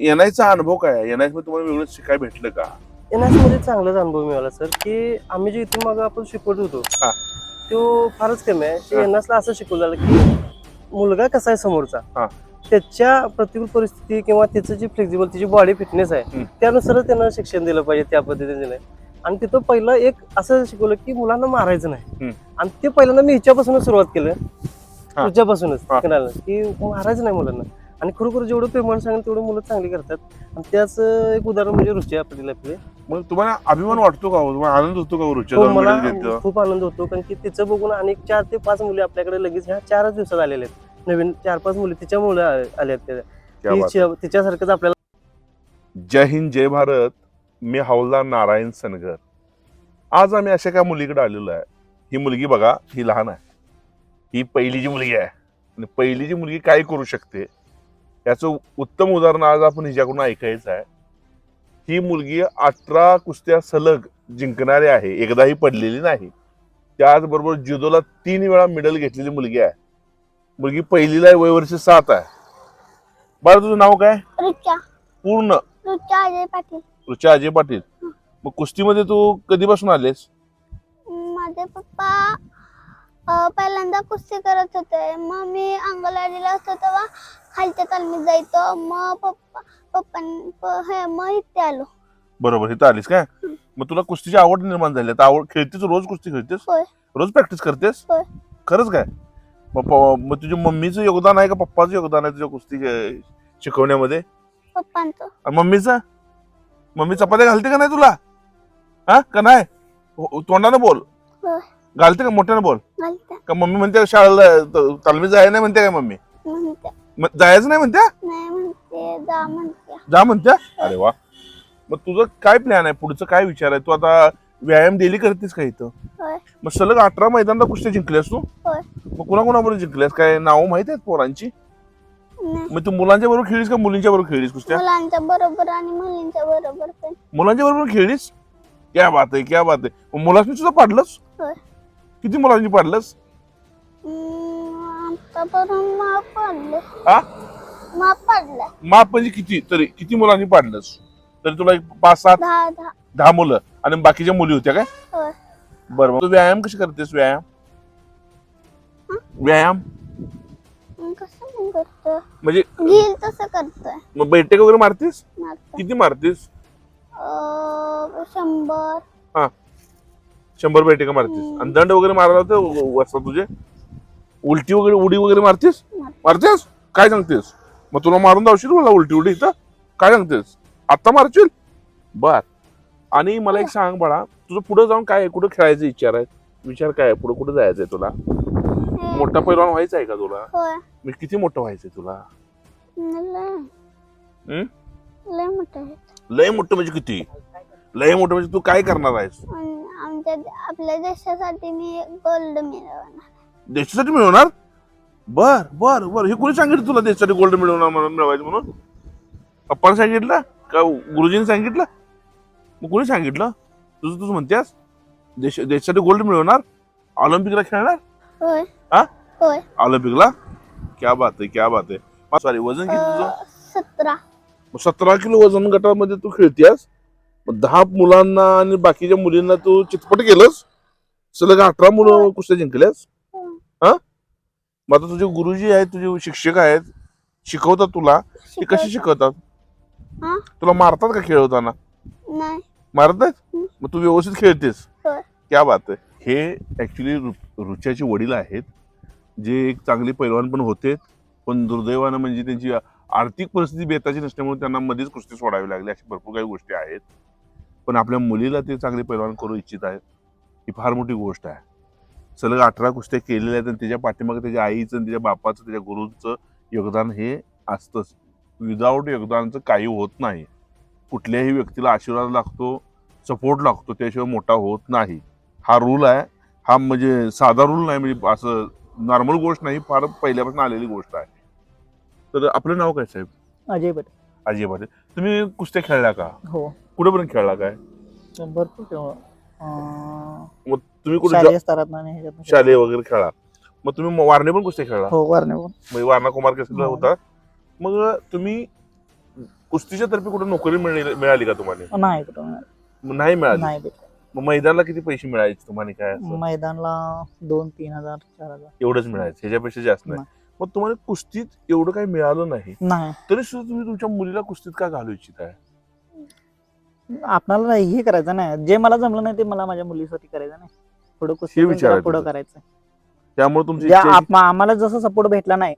एनआयचा अनुभव काय आहे एनआयमध्ये तुम्हाला वेगळं शिकाय भेटलं का एनएसमध्ये चांगलाच अनुभव मिळाला सर की आम्ही जे इथून मग आपण शिकवत होतो हा. तो फारच कमी आहे ते हा. एनएसला असं शिकवलं की मुलगा कसा आहे समोरचा. त्याच्या प्रतिकूल परिस्थिती किंवा त्याचं जी फ्लेक्झिबल त्याची बॉडी फिटनेस आहे. त्यानुसारच त्यांना शिक्षण दिलं पाहिजे त्या पद्धतीने दिलंय आणि तिथं पहिलं एक असं शिकवलं की मुलांना मारायचं नाही. आणि ते पहिल्यांदा मी हिच्यापासूनच सुरुवात केलं हा. तुझ्यापासूनच हा. करायला की मारायचं नाही मुलांना आणि खरोखर जेवढं पेमेंट सांगेल तेवढं मुलं चांगली करतात. आणि त्याच एक उदाहरण म्हणजे रुची आपल्याला आपले मग तुम्हाला अभिमान वाटतो का हो? तुम्हाला आनंद होतो का हो रुच्या हो, जाऊन मला? खूप आनंद होतो कारण की तिचं बघून अनेक चार ते पाच मुली आपल्याकडे लगेच ह्या चारच दिवसात आलेल्या आहेत. नवीन चार पाच मुली तिच्यामुळे आ- आल्या आहेत त्या. क्या बात ती- तिच्यासारखंच आपल्याला जय हिंद जय भारत. मी हवलदार नारायण सनगर. आज आम्ही अशा एका मुलीकडे आलेलो आहे. ही मुलगी बघा ही लहान आहे. ही पहिलीची मुलगी आहे. आणि पहिलीची मुलगी काय करू शकते? याचं उत्तम उदाहरण आज आपण हिच्याकडून ऐकायचं आहे. ही मुलगी अठरा कुस्त्या सलग जिंकणारी आहे एकदाही पडलेली नाही. त्याचबरोबर जुदोला तीन वेळा मेडल घेतलेली मुलगी आहे. मुलगी पहिलीला आहे वय वर्ष सात आहे. बाळा तुझं नाव काय? पूर्ण. रुचा अजय पाटील. रुचा अजय पाटील. मग कुस्तीमध्ये तू कधीपासून आलेस? माझे पप्पा पहिल्यांदा कुस्ती करत होते. मग मी अंगणवाडीला होतो तेव्हा खालच्या तालमीत जायचो. मग पप्पा पप्पां प- हे मग इथे आलो. बरोबर इथं आलीस काय? मग तुला कुस्तीची आवड निर्माण झाली. आता आवड खेळतेस रोज कुस्ती खेळतेस? होय. रोज प्रॅक्टिस करतेस? होय. खरंच काय? मग प- मग तुझ्या मम्मीचं योगदान आहे का? पप्पाचं योगदान आहे तुझ्या कुस्ती अं, शिकवण्यामध्ये? पप्पांचं. आणि मम्मीचं? मम्मी चपात्या घालते का नाही तुला? हा? का नाही? हो- तोंडानं बोल. होय. घालते का मोठ्यानं बोल? का मम्मी म्हणते शाळेला त- तालमीत जायला नाही म्हणते काय मम्मी? म्हणते. मग जायचं नाही म्हणते? नाही म्हणते जा म्हणते. जा अरे वा. मग तुझं काय प्लॅन आहे? पुढचं काय विचार आहे? तू आता व्यायाम डेली करतेस का इथं? होय. मग सलग अठरा मैदानात कुस्त्या जिंकल्यास तू? होय. मग कुणा कुणाबरोबर जिंकल्यास काय नाव माहिती आहेत पोरांची? नाही. मग तू मुलांच्या बरोबर खेळलीस का मुलींच्या बरोबर खेळलीस कुस्त्या? मुलांच्या बरोबर आणि मुलींच्या बरोबर पण. मुलांच्या बरोबर खेळलीस? क्या बात आहे क्या बात आहे. मग मुलांनी सुद्धा पाडलंस? होय. किती मुलांनी पाडलंस? माप हा म्हणजे किती? तरी किती मुलांनी पाडलंस? तरी तुला एक पाच सात दहा मुलं आणि बाकीच्या मुली होत्या काय. बरं मग तू व्यायाम कशी करतेस? व्यायाम? व्यायाम? म्हणजे घेईल तसं करतोय. मग बैठक वगैरे मारतीस? मारतो. किती मारतीस? अं, शंभर शंभर बैठका मारतीस. आणि दंड वगैरे मारायला होते वाजता तुझे? उलटी वगैरे उडी वगैरे मारतीस? मारतो. मारतेस? काय सांगतेस? मग तुला मारून धावशील मला उलटी उडी इथं? काय सांगतेस? आत्ता मारशील? बर. आणि मला एक सांग बाळा तुझं पुढे जाऊन काय? कुठं खेळायचं विचार आहे? विचार काय आहे? पुढे कुठं जायचंय तुला? मोठा पैलवान व्हायचा आहे का तुला? मी किती मोठं व्हायचंय तुला? लय. मोठं म्हणजे किती? लय मोठं म्हणजे तू काय करणार आहेस? आमच्या आपल्या देशासाठी मी गोल्ड मिळवणार. देशासाठी मिळवणार? बर बर बर. हे कोणी सांगितलं तुला देशासाठी गोल्ड मिळवणार म्हणून मिळवायचं म्हणून? पप्पाने सांगितलं? का गुरुजीने सांगितलं? मग कोणी सांगितलं? तुझं तुझं म्हणतेस देश देशासाठी गोल्ड मिळवणार? ऑलिम्पिकला खेळणार? होय. हा? होय. ऑलिम्पिकला? क्या बात आहे क्या बात आहे. सॉरी वजन किती तुझं? अं, सतरा. सतरा किलो वजन गटामध्ये तू खेळतेस मग दहा मुलांना आणि बाकीच्या मुलींना तू चितपट केलंस? सलग अठरा मुलं कुस्त्या जिंकल्यास? हं. हा? मग आता तुझे गुरुजी आहेत तुझे शिक्षक आहेत शिकवतात तुला? ते कशी शिकवतात. हा? तुला मारतात का खेळवताना? नाही. मारत नाहीत हं. मग तू व्यवस्थित खेळतेस? होय. क्या बात आहे. हे ऍक्च्युली रुच्याचे वडील आहेत जे एक चांगले पैलवान पण होते पण दुर्दैवानं म्हणजे त्यांची आर्थिक परिस्थिती बेताची नसल्यामुळे त्यांना मध्येच कुस्ती सोडावी लागली. अशा भरपूर काही गोष्टी आहेत. पण आपल्या मुलीला ते चांगले पैलवान करू इच्छित आहेत. ही फार मोठी गोष्ट आहे. सलग अठरा कुस्त्या केलेल्या आहेत आणि त्याच्या पाठीमागे त्याच्या आईचं आणि त्याच्या बापाचं त्याच्या गुरुचं योगदान हे असतंच. विदाऊट योगदानाचं काही होत नाही. कुठल्याही व्यक्तीला आशीर्वाद लागतो सपोर्ट लागतो त्याशिवाय मोठा होत नाही. हा रूल आहे. हा म्हणजे साधा रूल नाही म्हणजे असं नॉर्मल गोष्ट नाही फार पहिल्यापासून आलेली गोष्ट आहे. तर आपलं नाव काय साहेब? अजय पटेल अजय पाटील तुम्ही कुस्त्या खेळला का? हो. कुठेपर्यंत खेळला काय? भरपूर अं, मग तुम्ही कुठे शालेय स्तरात आणि ह्याच्यातनं जॉ- शालेय वगैरे खेळा मग तुम्ही वारणे पण कुस्त्या खेळला? हो वारणे पण. म्हणजे वारणा कुमार केसरीला हो. होता. मग तुम्ही कुस्तीच्या तर्फे कुठे नोकरी मिळाली मिळाली का तुम्हाला? नाही कुठं मग नाही मिळाली? नाही मग मैदानाला किती पैसे मिळायचे तुम्हाला काय असं? मैदानला दोन तीन हजार चार हजार. एवढंच मिळायचं ह्याच्यापेक्षा जास्त नाही. मग तुम्हाला कुस्तीत एवढं काही मिळालं नाही. नाही. तरी सुद्धा तुम्ही तुमच्या मुलीला कुस्तीत का घालू इच्छित आहे आपल्याला हे करायचं नाही. जे मला जमलं नाही ते मला माझ्या मुलीसाठी करायचं नाही. पुढे हे कुस्ती विचारायचं पुढे होतं. करायचं. त्यामुळे तुमची ज्या इच्छा आहे की- आप- आम्हाला जसं सपोर्ट भेटला नाही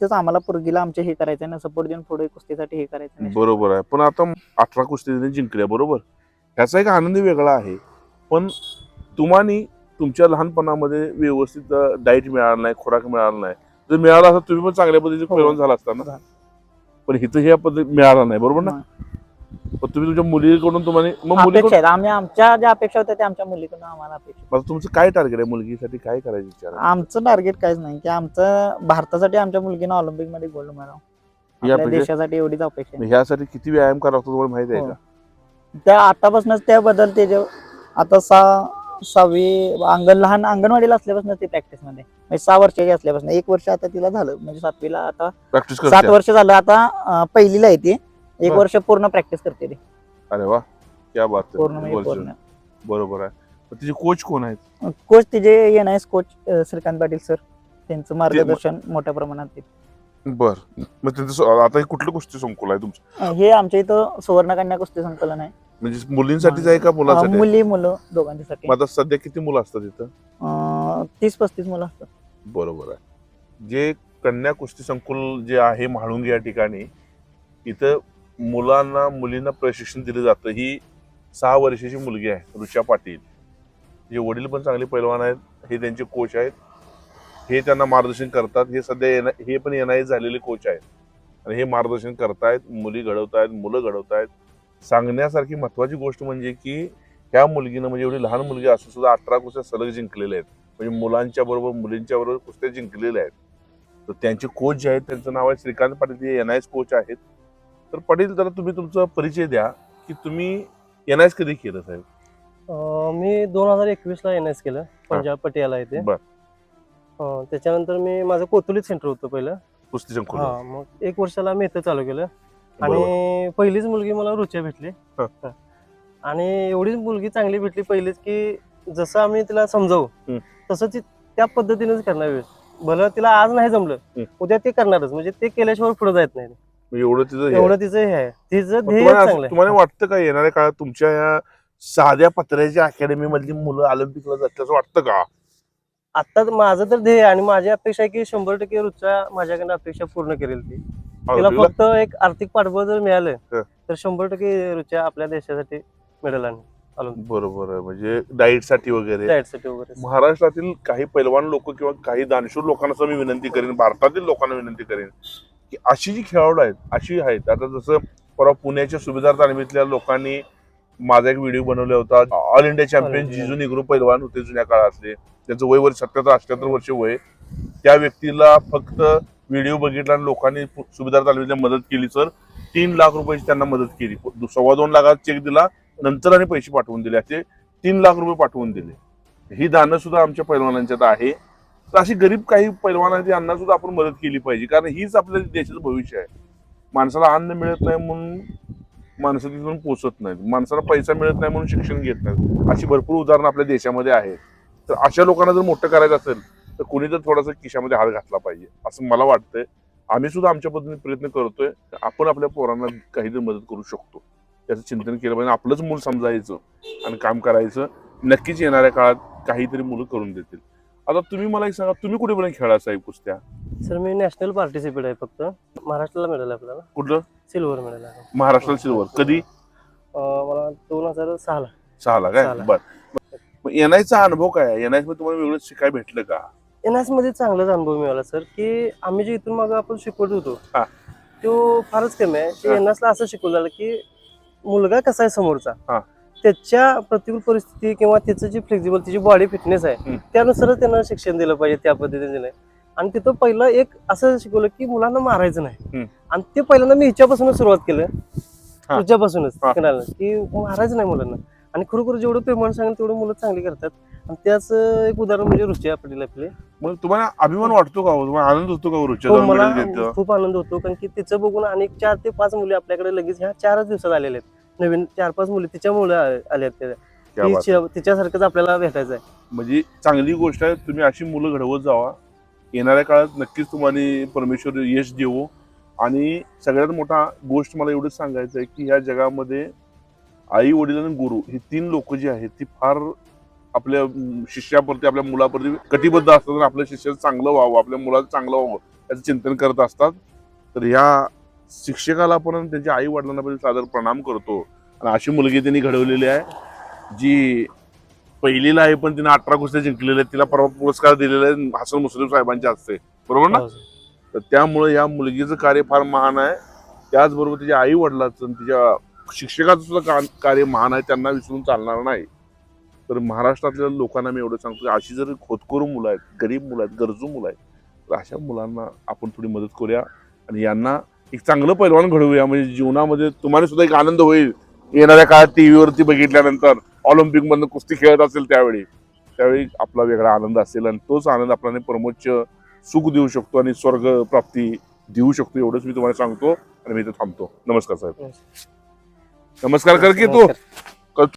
तेच आम्हाला पोरगीला आमचे हे करायचं नाही. सपोर्ट देऊन पुढे कुस्तीसाठी हे करायचं नाही. बरोबर आहे. पण आता अठरा कुस्ती जिंकल्या बरोबर? ह्याचा एक आनंद वेगळा आहे. पण तुम्हाला तुमच्या लहानपणामध्ये व्यवस्थित डाईट मिळाला नाही खुराक मिळाला नाही. जर मिळाला असता तुम्ही पण चांगल्या पद्धतीने हो. पैलवान झाला असता ना? झालं. पण इथं ह्या पद्धती मिळाला नाही बरोबर ना? तुम्ही तुमच्या मुलीकडून तुम्हाला मग अपेक्षा मुलीकडून आहेत. आम्ही आमच्या ज्या अपेक्षा होत्या त्या आमच्या मुलीकडून आम्हाला अपेक्षा तुमचं काय टार्गेट आहे मुलगीसाठी? काय करायचं आहे? आमचं टार्गेट काहीच नाही. की आमचं भारतासाठी आमच्या मुलगीनं ऑलिम्पिकमध्ये गोल्ड मिळावं या आपल्या पेक्षा- देशासाठी एवढीच अपेक्षा आहे. ह्यासाठी किती व्यायाम करावा लागतो तुम्हाला माहिती आहे हो. का? त्या आतापासूनच त्याबद्दल ते जे आता सहा सहावी अंगण लहान अंगणवाडीला असल्यापासून ते प्रॅक्टिसमध्ये. म्हणजे सहा वर्षाची असल्यापासून. एक वर्ष आता तिला झालं. म्हणजे सातवीला आता प्रॅक्टिस सात करते वर्ष झालं. आता अं, पहिलीला येते एक. वर्ष पूर्ण प्रॅक्टिस करते ती. अरे वा क्या बात. पूर्ण म्हणजे. पूर्ण. बरोबर आहे. पण तिचे कोच कोण आहेत? कोच तिचे N S coach Shrikant Patil sir त्यांचं मार्गदर्शन मोठ्या प्रमाणात आहे. बर. मग त्यांचं स- आता हे कुठलं कुस्ती संकुल आहे तुमचं? अं, हे आमच्या इथं सुवर्णकन्या कुस्ती संकलन आहे. म्हणजे मुलींसाठीच आहे का अं, मुलांसाठी? आहे? मुली मुलं दोघांच्यासाठी. मग आता सध्या किती मुलं असतात तिथं अं, तीस पस्तीस मुलं असतात. बरोबर आहे. जे कन्या कुस्ती संकुल जे आहे म्हाळुंगी या ठिकाणी इथं मुलांना मुलींना प्रशिक्षण दिलं जातं. ही सहा वर्षाची मुलगी आहे ऋषा पाटील. जे वडील पण चांगले पैलवान आहेत हे त्यांचे कोच आहेत. हे त्यांना मार्गदर्शन करतात. हे सध्या एन हे पण एन आय झालेले कोच आहेत. आणि हे मार्गदर्शन करतायत मुली घडवतायत मुलं घडवतायत. सांगण्यासारखी महत्वाची गोष्ट म्हणजे की ह्या मुलगीनं म्हणजे एवढी लहान मुलगी असून सुद्धा अठरा कुस्त्या सलग जिंकलेल्या आहेत. म्हणजे मुलांच्या बरोबर मुलींच्या बरोबर कुस्त्या जिंकलेल्या आहेत. तर त्यांचे कोच जे आहेत त्यांचं नाव आहे श्रीकांत पाटील. ते एन आय एस कोच आहेत. तर पाटील जरा तुम्ही तुमचा परिचय द्या की तुम्ही एन आय कधी केलं साहेब अं, मी दोन हजार एकवीस ला एन एस केलं पंजाब पटियाला येते बर. अं, त्याच्यानंतर मी माझं कोतुलीत सेंटर होतं पहिलं कुस्ती संकुल हा मग एक वर्षाला मी इथं चालू केलं बरोबर. आणि पहिलीच मुलगी मला रुच्या भेटली हा. हा. आणि एवढीच मुलगी चांगली भेटली पहिलीच की जसं आम्ही तिला समजावू हम्म. तसं ती त्या पद्धतीनेच करणार वेळ भलं तिला आज नाही जमलं हम्म. उद्या ते करणारच म्हणजे ते केल्याशिवाय पुढे जात नाही एवढं तिचं हे आहे. एवढं तिचं हे आहे. तिचं मग ध्येय तुम्हाला चांगलं असं- तुम्हाला आहे वाटतं का येणाऱ्या काळात तुमच्या या साध्या पत्र्याच्या अकॅडमी मधली मुलं ऑलिम्पिकला जातील असं वाटतं का? आता तर माझं तर ध्येय आहे आणि माझी अपेक्षा आहे की शंभर टक्के रुचा माझ्याकडनं अपेक्षा पूर्ण करेल ती. तिला ऑलिम्पिकला? फक्त एक आर्थिक पाठबळ जर मिळालं हं. तर शंभर टक्के रुचा आपल्या देशासाठी मिळेल आणि बरोबर आहे. म्हणजे डाईटसाठी वगैरे वगैरे. महाराष्ट्रातील काही पैलवान लोक किंवा काही दानशूर लोकांना मी विनंती करेन भारतातील लोकांना विनंती करेन की अशी जी खेळाडू आहेत अशी आहेत. आता जसं परवा पुण्याच्या सुभेदार तालमीतल्या लोकांनी माझा एक व्हिडिओ बनवला होता. All India champion. जिजू निग्रो पैलवान होते जुन्या काळातले. त्यांचं वय वर्ष सत्याहत्तर अठ्याहत्तर वर्ष वय. त्या व्यक्तीला फक्त व्हिडिओ बघितला आणि लोकांनी सुभेदार तालमीतल्या मदत केली सर. तीन लाख रुपयाची त्यांना मदत केली. सव्वा दोन लाखात चेक दिला. नंतर आणि पैसे पाठवून दिले. असे तीन लाख रुपये पाठवून दिले. ही दानं सुद्धा आमच्या पैलवानांच्यात आहे. तर अशी गरीब काही पैलवान आहेत यांना सुद्धा आपण मदत केली पाहिजे. कारण हीच आपल्या देशाचं भविष्य आहे. माणसाला अन्न मिळत नाही म्हणून माणसं तिथून पोचत नाहीत. माणसाला पैसा मिळत नाही म्हणून शिक्षण घेत नाहीत. अशी भरपूर उदाहरणं आपल्या देशामध्ये आहेत. तर अशा लोकांना जर मोठं करायचं असेल तर कोणी तर थोडासा खिशामध्ये हात घातला पाहिजे असं मला वाटतंय. आम्ही सुद्धा आमच्या पद्धतीने प्रयत्न करतोय आपण आपल्या पोरांना काहीतरी मदत करू शकतो. याचं चिंतन केलं पाहिजे आपलंच मूल समजायचं आणि काम करायचं. नक्कीच येणाऱ्या काळात काहीतरी मुलं करून देतील. आता तुम्ही मला एक सांगा तुम्ही कुठेपर्यंत खेळा साहेब कुस्त्या? सर मी नॅशनल पार्टिसिपेट आहे फक्त. महाराष्ट्राला मिळालं आपल्याला. कुठलं? सिल्वर मिळालं. महाराष्ट्राला सिल्वर. कधी? मला दोन हजार सहाला. सहाला काय? सहाला. बर. येण्याचा अनुभव काय आहे? येण्यास तुम्हाला वेगळं शिकाय भेटलं का? एनमध्ये चांगलाच अनुभव मिळाला सर की आम्ही जे इथून मागं आपण शिकवत होतो हा. तो फारच कमी आहे. हा. एन ला असं शिकवलं झालं की मुलगा कसा आहे समोरचा? हा. त्याच्या प्रतिकूल परिस्थिती किंवा त्याचं जी फ्लेक्झिबल त्याची बॉडी फिटनेस आहे हम्म. त्यानुसारच त्यांना शिक्षण दिलं पाहिजे त्या पद्धतीने आणि तिथं पहिलं एक असं शिकवलं की मुलांना मारायचं नाही. आणि ते पहिल्यांदा मी हिच्यापासूनच सुरुवात केलं. तुझ्यापासूनच. की मारायचं नाही मुलांना. आणि खरोखर जेवढं पेमेंट सांगेल तेवढं मुलं चांगली करतात. आणि त्याच एक उदाहरण म्हणजे रुची आपली आपले मग तुम्हाला अभिमान वाटतो का हो? तुम्हाला आनंद होतो का हो रुच्या हो मला? खूप आनंद होतो. कारण की तिचं बघून अनेक चार ते पाच मुली आपल्याकडे लगेच ह्या चारच दिवसात आलेल्या आहेत. नवीन चार पाच मुली तिच्यामुळे आल्या तिच्यासारखंच आपल्याला भेटायचं आहे. म्हणजे चांगली गोष्ट आहे तुम्ही अशी मुलं घडवत जावा. येणाऱ्या काळात नक्कीच तुम्हाला परमेश्वर यश देवो. आणि सगळ्यात मोठा गोष्ट मला एवढंच सांगायचं आहे की ह्या जगामध्ये आई वडील आणि गुरु ही तीन लोक जी आहेत ती फार आपल्या शिष्याप्रती आपल्या मुलाप्रती कटिबद्ध असतात आणि आपल्या शिष्याचं चांगलं व्हावं आपल्या मुलाचं चांगलं व्हावं याचं चिंतन करत असतात. तर ह्या शिक्षकाला आणि त्यांच्या आई वडिलांना पण सादर प्रणाम करतो. आणि अशी मुलगी त्यांनी घडवलेली आहे जी पहिलीला आहे पण तिने अठरा कुस्त्या जिंकलेल्या आहेत. तिला परवा पुरस्कार दिलेला आहे हसन मुश्रीफ साहेबांच्या हस्ते. बरोबर ना? हो. तर त्यामुळे या मुलगीचं कार्य फार महान आहे. त्याचबरोबर तिच्या आई वडिलाचं तिच्या शिक्षकाचं सुद्धा का- कार्य महान आहे त्यांना विसरून चालणार नाही. तर महाराष्ट्रातल्या लोकांना मी एवढं सांगतो की अशी जर खोतकरू मुलं आहेत गरीब मुलं आहेत गरजू मुलं आहेत तर अशा मुलांना आपण थोडी मदत करूया. आणि यांना एक चांगलं पैलवान घडवूया. म्हणजे जीवनामध्ये तुम्हाला सुद्धा एक आनंद होईल. येणाऱ्या काळात टीव्हीवरती बघितल्यानंतर ऑलिम्पिक मधनं कुस्ती खेळत असेल त्यावेळी त्यावेळी आपला वेगळा आनंद असेल आणि तोच आनंद आपल्याला परमोच्च सुख देऊ शकतो आणि स्वर्ग प्राप्ती देऊ शकतो एवढंच मी तुम्हाला सांगतो आणि मी इथे थांबतो. नमस्कार साहेब. नमस्कार. कर की तू.